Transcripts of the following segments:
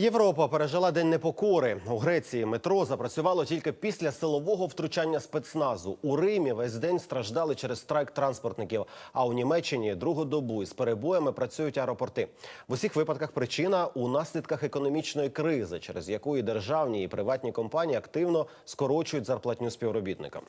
Європа пережила день непокори. У Греції метро запрацювало тільки після силового втручання спецназу. У Римі весь день страждали через страйк транспортників. А у Німеччині другу добу із перебоями працюють аеропорти. В усіх випадках причина у наслідках економічної кризи, через яку і державні і приватні компанії активно скорочують зарплатню співробітникам.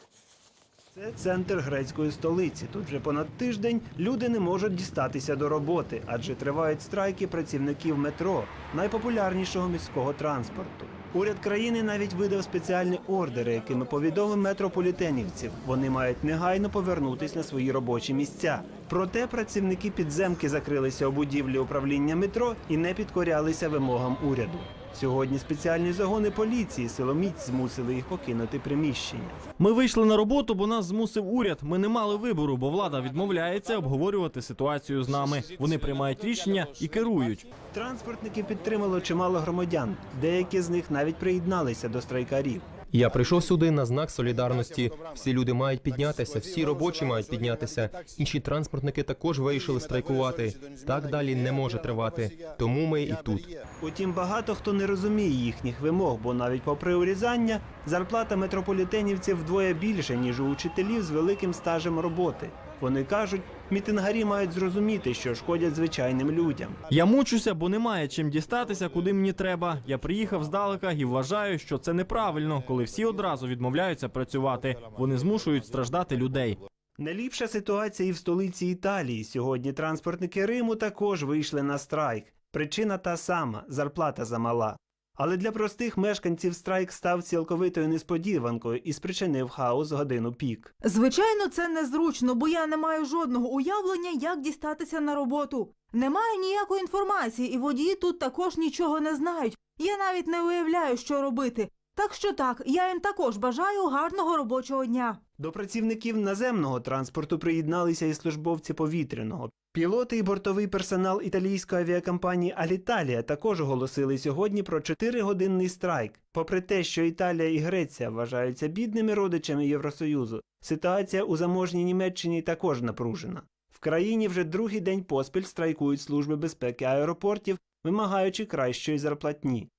Це центр грецької столиці. Тут вже понад тиждень люди не можуть дістатися до роботи, адже тривають страйки працівників метро, найпопулярнішого міського транспорту. Уряд країни навіть видав спеціальні ордери, якими повідомив метрополітенівців. Вони мають негайно повернутись на свої робочі місця. Проте працівники підземки закрилися у будівлі управління метро і не підкорялися вимогам уряду. Сьогодні спеціальні загони поліції силоміць змусили їх покинути приміщення. Ми вийшли на роботу, бо нас змусив уряд. Ми не мали вибору, бо влада відмовляється обговорювати ситуацію з нами. Вони приймають рішення і керують. Транспортники підтримало чимало громадян. Деякі з них навіть приєдналися до страйкарів. Я прийшов сюди на знак солідарності. Всі люди мають піднятися, всі робочі мають піднятися. Інші транспортники також вирішили страйкувати. Так далі не може тривати. Тому ми і тут. Утім, багато хто не розуміє їхніх вимог, бо навіть попри урізання зарплата метрополітенівців вдвоє більше, ніж у учителів з великим стажем роботи. Вони кажуть, мітингарі мають зрозуміти, що шкодять звичайним людям. Я мучуся, бо немає чим дістатися, куди мені треба. Я приїхав здалека і вважаю, що це неправильно, коли всі одразу відмовляються працювати. Вони змушують страждати людей. Не ліпша ситуація і в столиці Італії. Сьогодні транспортники Риму також вийшли на страйк. Причина та сама зарплата замала. Але для простих мешканців страйк став цілковитою несподіванкою і спричинив хаос годину пік. Звичайно, це незручно, бо я не маю жодного уявлення, як дістатися на роботу. Немає ніякої інформації, і водії тут також нічого не знають. Я навіть не уявляю, що робити. Так що так, я їм також бажаю гарного робочого дня. До працівників наземного транспорту приєдналися і службовці повітряного. Пілоти і бортовий персонал італійської авіакомпанії Аліталія також оголосили сьогодні про 4-годинний страйк. Попри те, що Італія і Греція вважаються бідними родичами Євросоюзу, ситуація у заможній Німеччині також напружена. В країні вже другий день поспіль страйкують служби безпеки аеропортів, вимагаючи кращої зарплатні.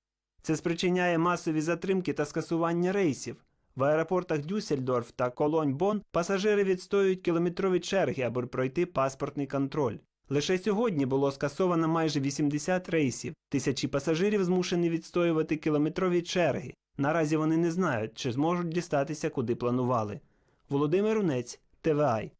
Це спричиняє масові затримки та скасування рейсів. В аеропортах Дюссельдорф та Колонь-Бон пасажири відстоюють кілометрові черги, аби пройти паспортний контроль. Лише сьогодні було скасовано майже 80 рейсів. Тисячі пасажирів змушені відстоювати кілометрові черги. Наразі вони не знають, чи зможуть дістатися куди планували. Володимир Унець, ТВАЙ.